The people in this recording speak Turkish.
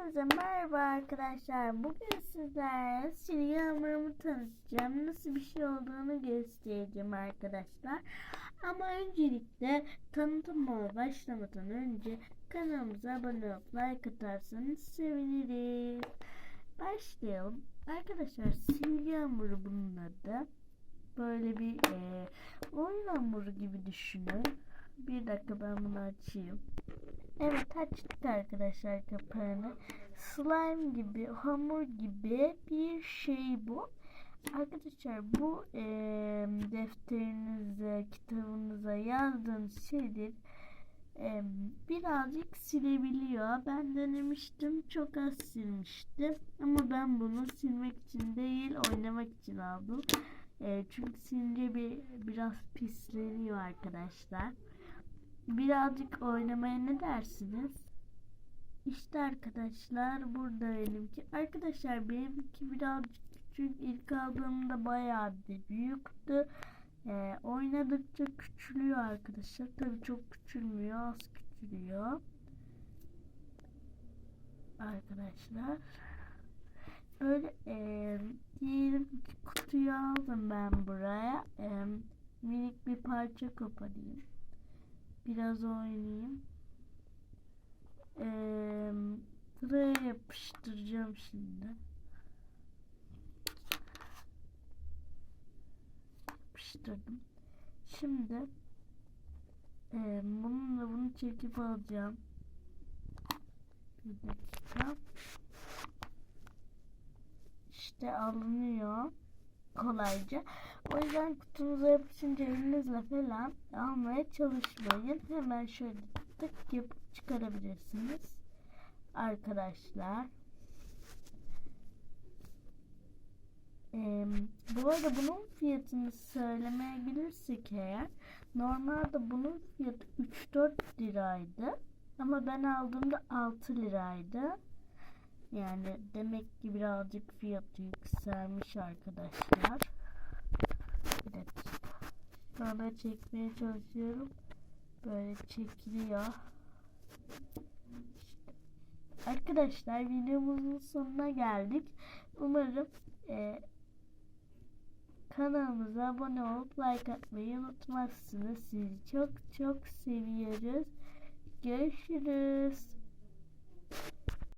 Hepinize merhaba arkadaşlar. Bugün sizlerle silgi hamurumu tanıtacağım. Nasıl bir şey olduğunu göstereceğim arkadaşlar. Ama öncelikle tanıtıma başlamadan önce kanalımıza abone olup like atarsanız seviniriz. Başlayalım. Arkadaşlar silgi hamuru bunun adı. Böyle bir e, oyun hamuru gibi düşünün. Bir dakika ben bunu açayım. Evet açtık arkadaşlar kapağını. Slime gibi, hamur gibi bir şey bu. Arkadaşlar bu e, defterinize, kitabınıza yazdığınız şeyleri e, birazcık silebiliyor. Ben denemiştim, çok az silmiştim. Ama ben bunu silmek için değil, oynamak için aldım. E, çünkü silince bir biraz pisleniyor arkadaşlar birazcık oynamaya ne dersiniz? İşte arkadaşlar burada benimki. Arkadaşlar benimki birazcık küçük. İlk aldığımda bayağı büyüktü. Ee, oynadıkça küçülüyor arkadaşlar. Tabi çok küçülmüyor. Az küçülüyor. Arkadaşlar. Böyle e, diyelim ki kutuyu aldım ben buraya. E, minik bir parça koparayım. Biraz oynayayım. Ee, yapıştıracağım şimdi. Yapıştırdım. Şimdi e, bununla bunu çekip alacağım. Bir dakika. İşte alınıyor kolayca. O yüzden kutunuza yapışınca elinizle falan almaya çalışmayın. Hemen şöyle tık yapıp çıkarabilirsiniz. Arkadaşlar. Ee, bu arada bunun fiyatını söylemeye gelirsek eğer normalde bunun fiyatı 3-4 liraydı. Ama ben aldığımda 6 liraydı. Yani demek ki birazcık fiyatı yükselmiş arkadaşlar. Bir dakika. Sonra çekmeye çalışıyorum. Böyle çekiliyor. İşte. Arkadaşlar videomuzun sonuna geldik. Umarım e, kanalımıza abone olup like atmayı unutmazsınız. Sizi çok çok seviyoruz. Görüşürüz.